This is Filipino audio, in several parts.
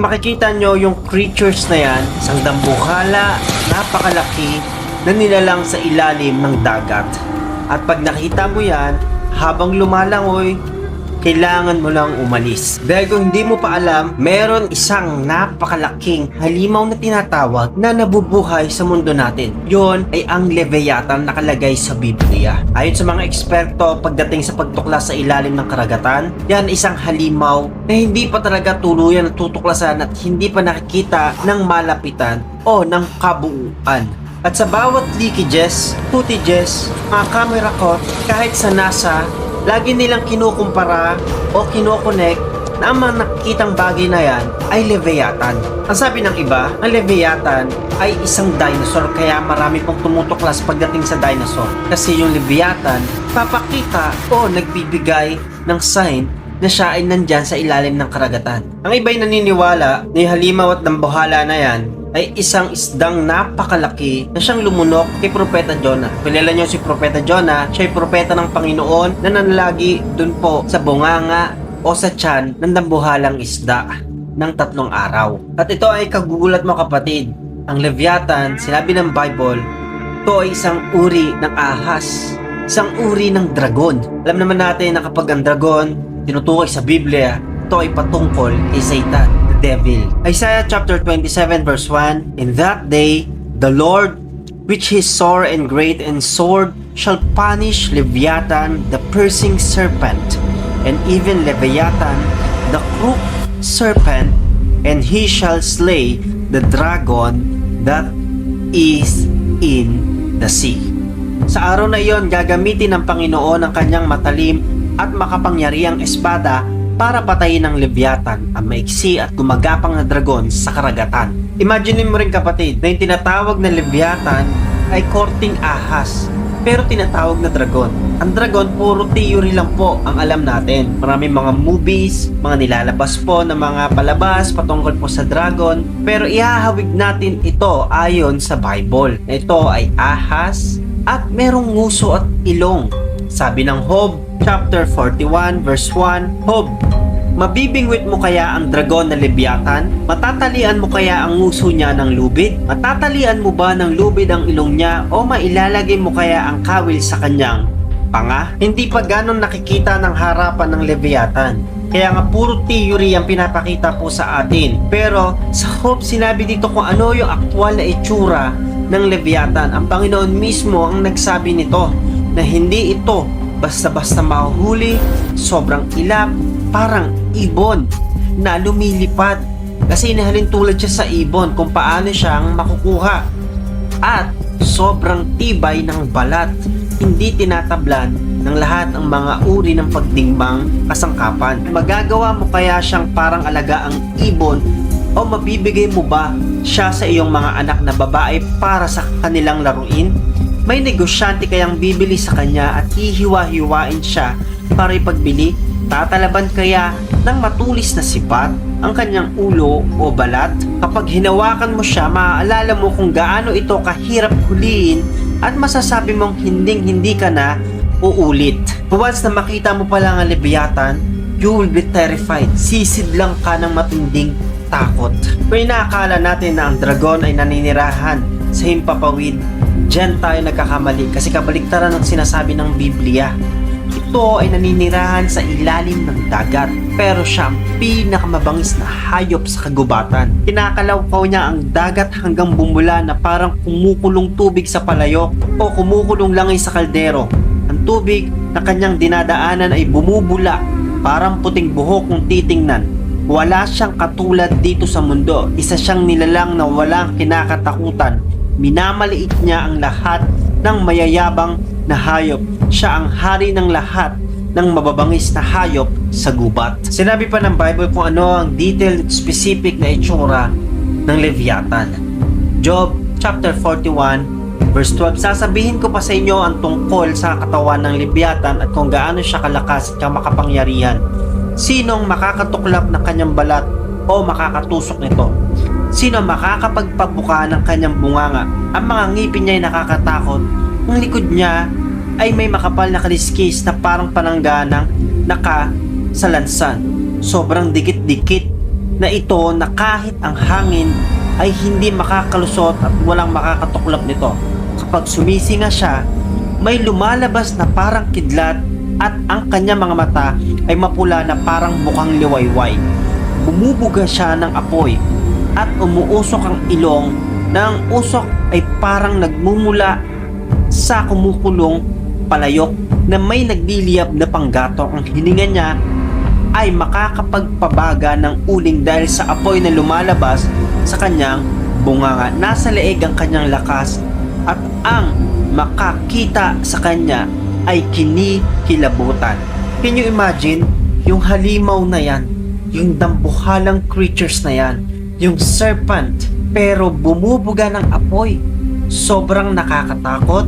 kung makikita nyo yung creatures na yan, isang dambuhala, napakalaki, na nilalang sa ilalim ng dagat. At pag nakita mo yan, habang lumalangoy, kailangan mo lang umalis. Dahil kung hindi mo pa alam, meron isang napakalaking halimaw na tinatawag na nabubuhay sa mundo natin. Yon ay ang Leviathan nakalagay sa Biblia. Ayon sa mga eksperto, pagdating sa pagtuklas sa ilalim ng karagatan, yan isang halimaw na hindi pa talaga tuluyan natutuklasan at hindi pa nakikita ng malapitan o ng kabuuan. At sa bawat leakages, footages, mga camera ko, kahit sa NASA, lagi nilang kinukumpara o kinokonek na ang mga nakikitang bagay na yan ay Leviathan. Ang sabi ng iba, ang Leviathan ay isang dinosaur kaya marami pong tumutuklas pagdating sa dinosaur. Kasi yung Leviathan, papakita o nagbibigay ng sign na siya ay nandyan sa ilalim ng karagatan. Ang iba'y naniniwala na halimaw at dambuhala na yan ay isang isdang napakalaki na siyang lumunok kay Propeta Jonah. Kilala niyo si Propeta Jonah, siya ay propeta ng Panginoon na nanlagi dun po sa bunganga o sa tiyan ng dambuhalang isda ng tatlong araw. At ito ay kagugulat mo kapatid. Ang Leviathan, sinabi ng Bible, ito ay isang uri ng ahas, isang uri ng dragon. Alam naman natin na kapag ang dragon tinutukoy sa Biblia, ito ay patungkol kay Satan, the devil. Isaiah chapter 27 verse 1, In that day, the Lord, which is sore and great and sword, shall punish Leviathan, the piercing serpent, and even Leviathan, the crook serpent, and he shall slay the dragon that is in the sea. Sa araw na iyon, gagamitin ng Panginoon ang kanyang matalim at makapangyariang espada para patayin ng Leviathan ang maiksi at gumagapang na dragon sa karagatan. Imagine mo rin kapatid na yung tinatawag na Leviathan ay korting ahas pero tinatawag na dragon. Ang dragon, puro theory lang po ang alam natin. Maraming mga movies, mga nilalabas po ng mga palabas patungkol po sa dragon. Pero ihahawig natin ito ayon sa Bible. Ito ay ahas at merong nguso at ilong. Sabi ng Hob chapter 41 verse 1, Hob, Mabibingwit mo kaya ang dragon na Leviathan? Matatalian mo kaya ang nguso niya ng lubid? Matatalian mo ba ng lubid ang ilong niya o mailalagay mo kaya ang kawil sa kanyang panga? Hindi pa ganon nakikita ng harapan ng Leviathan. Kaya nga puro theory ang pinapakita po sa atin. Pero sa Hope sinabi dito kung ano yung aktual na itsura ng Leviathan. Ang Panginoon mismo ang nagsabi nito na hindi ito basta-basta mahuhuli, sobrang ilap, parang ibon na lumilipad. Kasi inahalin tulad siya sa ibon kung paano siyang makukuha. At sobrang tibay ng balat, hindi tinatablan ng lahat ng mga uri ng pagdingmang kasangkapan. Magagawa mo kaya siyang parang alagaang ibon o mabibigay mo ba siya sa iyong mga anak na babae para sa kanilang laruin? May negosyante kayang bibili sa kanya at hihiwa-hiwain siya para ipagbili? Tatalaban kaya ng matulis na sipat ang kanyang ulo o balat? Kapag hinawakan mo siya, maaalala mo kung gaano ito kahirap huliin at masasabi mong hinding hindi ka na uulit. Once na makita mo pa lang ang Leviathan, you will be terrified. Sisid lang ka ng matinding takot. Kung inaakala natin na ang dragon ay naninirahan sa himpapawid, dyan tayo nagkakamali kasi kabaliktaran ng sinasabi ng Biblia. Ito ay naninirahan sa ilalim ng dagat pero siya ang pinakamabangis na hayop sa kagubatan. Kinakalawkaw niya ang dagat hanggang bumula na parang kumukulong tubig sa palayok o kumukulong langay sa kaldero. Ang tubig na kanyang dinadaanan ay bumubula parang puting buhok kung titingnan. Wala siyang katulad dito sa mundo. Isa siyang nilalang na walang kinakatakutan. Minamaliit niya ang lahat ng mayayabang na hayop. Siya ang hari ng lahat ng mababangis na hayop sa gubat. Sinabi pa ng Bible kung ano ang detailed specific na itsura ng Leviathan. Job chapter 41 verse 12 Sasabihin ko pa sa inyo ang tungkol sa katawan ng Leviathan at kung gaano siya kalakas at makapangyarihan. Sinong makakatuklap ng kanyang balat o makakatusok nito? Sino makakapagpabuka ng kanyang bunganga? Ang mga ngipin niya ay nakakatakot. Ang likod niya ay may makapal na kaliskis na parang panangganang naka sa lansan. Sobrang dikit-dikit. na ito na kahit ang hangin ay hindi makakalusot at walang makakatuklap nito. Kapag sumisinga siya, may lumalabas na parang kidlat at ang kanya mga mata ay mapula na parang bukang liwayway. Bumubuga siya ng apoy at umuusok ang ilong na ang usok ay parang nagmumula sa kumukulong palayok na may nagliliyab na panggato ang hininga niya ay makakapagpabaga ng uling dahil sa apoy na lumalabas sa kanyang bunganga. Nasa leeg ang kanyang lakas at ang makakita sa kanya ay kinikilabutan. Can you imagine yung halimaw na yan, yung dambuhalang creatures na yan, yung serpent, pero bumubuga ng apoy. Sobrang nakakatakot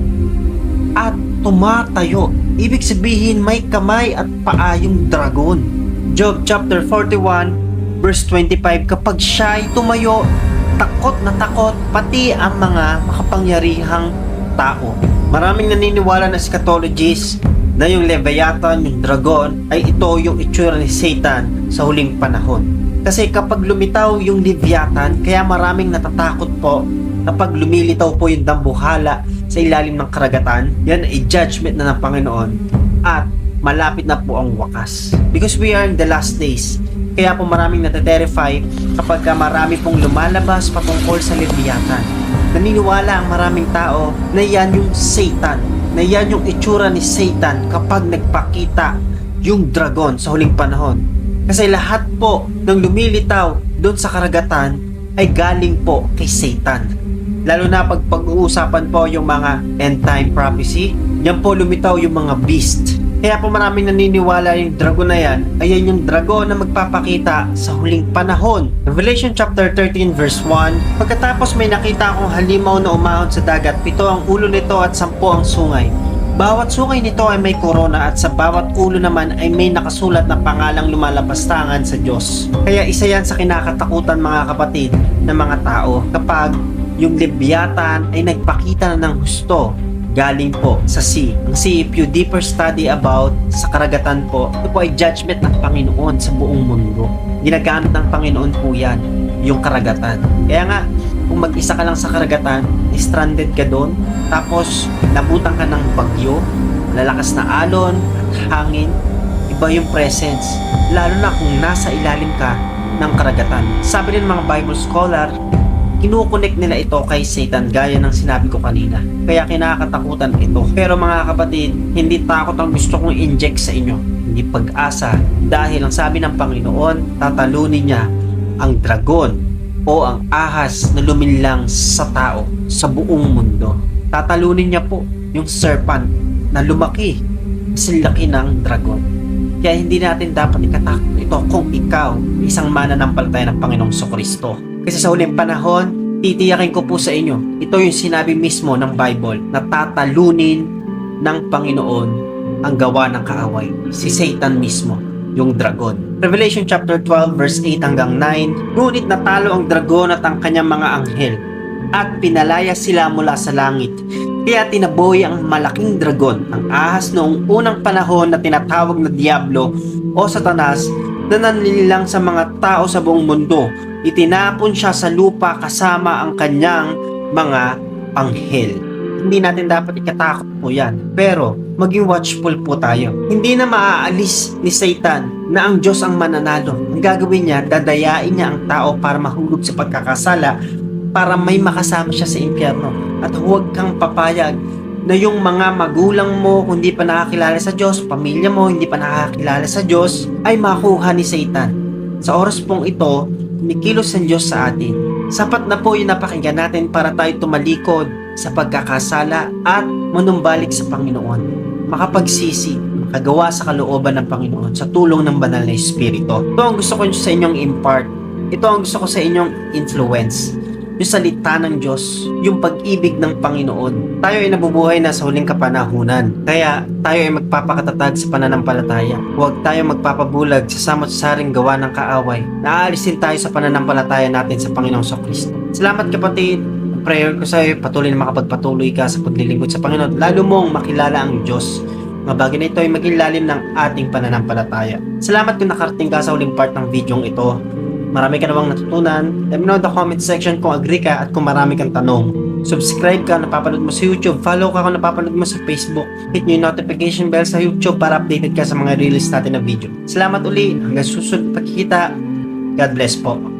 at tumatayo. Ibig sabihin may kamay at paa yung dragon. Job chapter 41 verse 25 kapag siya ay tumayo, takot na takot pati ang mga makapangyarihang tao. Maraming naniniwala na eschatologists na yung Leviathan, yung dragon, ay ito yung itsura ni Satan sa huling panahon. Kasi kapag lumitaw yung Leviathan, kaya maraming natatakot po kapag lumilitaw po yung dambuhala sa ilalim ng karagatan, yan ay judgment na ng Panginoon at malapit na po ang wakas. Because we are in the last days, kaya po maraming nateterify kapag ka marami pong lumalabas patungkol sa Leviathan. Naniniwala ang maraming tao na yan yung Satan, na yan yung itsura ni Satan kapag nagpakita yung dragon sa huling panahon. Kasi lahat po ng lumilitaw doon sa karagatan ay galing po kay Satan. Lalo na pag pag-uusapan po yung mga end time prophecy, yan po lumitaw yung mga beast. Kaya po maraming naniniwala yung dragon na yan, ayan yung dragon na magpapakita sa huling panahon. Revelation chapter 13 verse 1, Pagkatapos may nakita akong halimaw na umahon sa dagat, pito ang ulo nito at sampo ang sungay. Bawat sungay nito ay may korona at sa bawat ulo naman ay may nakasulat na pangalang lumalapastangan sa Diyos. Kaya isa yan sa kinakatakutan mga kapatid ng mga tao kapag yung Leviathan ay nagpakita na ng husto galing po sa sea. Ang you deeper study about sa karagatan po, ito po ay judgment ng Panginoon sa buong mundo. Ginagamit ng Panginoon po yan, yung karagatan. Kaya nga, kung mag-isa ka lang sa karagatan, stranded ka doon, tapos nabutan ka ng bagyo, lalakas na alon at hangin, iba yung presence. Lalo na kung nasa ilalim ka ng karagatan. Sabi rin mga Bible scholar, kinukonek nila ito kay Satan gaya ng sinabi ko kanina. Kaya kinakatakutan ito. Pero mga kapatid, hindi takot ang gusto kong inject sa inyo. Hindi pag-asa. Dahil ang sabi ng Panginoon, tatalunin niya ang dragon o ang ahas na luminlang sa tao sa buong mundo. Tatalunin niya po yung serpent na lumaki kasi laki ng dragon. Kaya hindi natin dapat ikatakot ito kung ikaw isang mananampalataya ng Panginoong Kristo. Kasi sa huling panahon, titiyakin ko po sa inyo, ito yung sinabi mismo ng Bible na tatalunin ng Panginoon ang gawa ng kaaway. Si Satan mismo, yung dragon. Revelation chapter 12 verse 8 hanggang 9, Ngunit natalo ang dragon at ang kanyang mga anghel at pinalaya sila mula sa langit. Kaya tinaboy ang malaking dragon, ang ahas noong unang panahon na tinatawag na Diablo o Satanas na nanlilang sa mga tao sa buong mundo. Itinapon siya sa lupa kasama ang kanyang mga anghel. Hindi natin dapat ikatakot po yan. Pero maging watchful po tayo. Hindi na maaalis ni Satan na ang Diyos ang mananalo. Ang gagawin niya, dadayain niya ang tao para mahulog sa pagkakasala para may makasama siya sa impyerno. At huwag kang papayag na yung mga magulang mo hindi pa nakakilala sa Diyos, pamilya mo hindi pa nakakilala sa Diyos, ay makuha ni Satan. Sa oras pong ito, kumikilos ang Diyos sa atin. Sapat na po yung napakinggan natin para tayo tumalikod sa pagkakasala at manumbalik sa Panginoon. Makapagsisi, makagawa sa kalooban ng Panginoon sa tulong ng banal na Espiritu. Ito ang gusto ko sa inyong impart. Ito ang gusto ko sa inyong influence yung salita ng Diyos, yung pag-ibig ng Panginoon. Tayo ay nabubuhay na sa huling kapanahunan. Kaya tayo ay magpapakatatag sa pananampalataya. Huwag tayo magpapabulag sa samot-saring gawa ng kaaway. Naaalisin tayo sa pananampalataya natin sa Panginoong Kristo. Salamat kapatid. Prayer ko sa iyo, patuloy na makapagpatuloy ka sa paglilingkod sa Panginoon. Lalo mong makilala ang Diyos. Mga na ito ay maging lalim ng ating pananampalataya. Salamat kung nakarating ka sa huling part ng videong ito Marami ka na bang natutunan? Let me know in the comment section kung agree ka at kung marami kang tanong. Subscribe ka, napapanood mo sa YouTube. Follow ka kung napapanood mo sa Facebook. Hit nyo yung notification bell sa YouTube para updated ka sa mga release natin na video. Salamat uli. Hanggang susunod pagkikita. God bless po.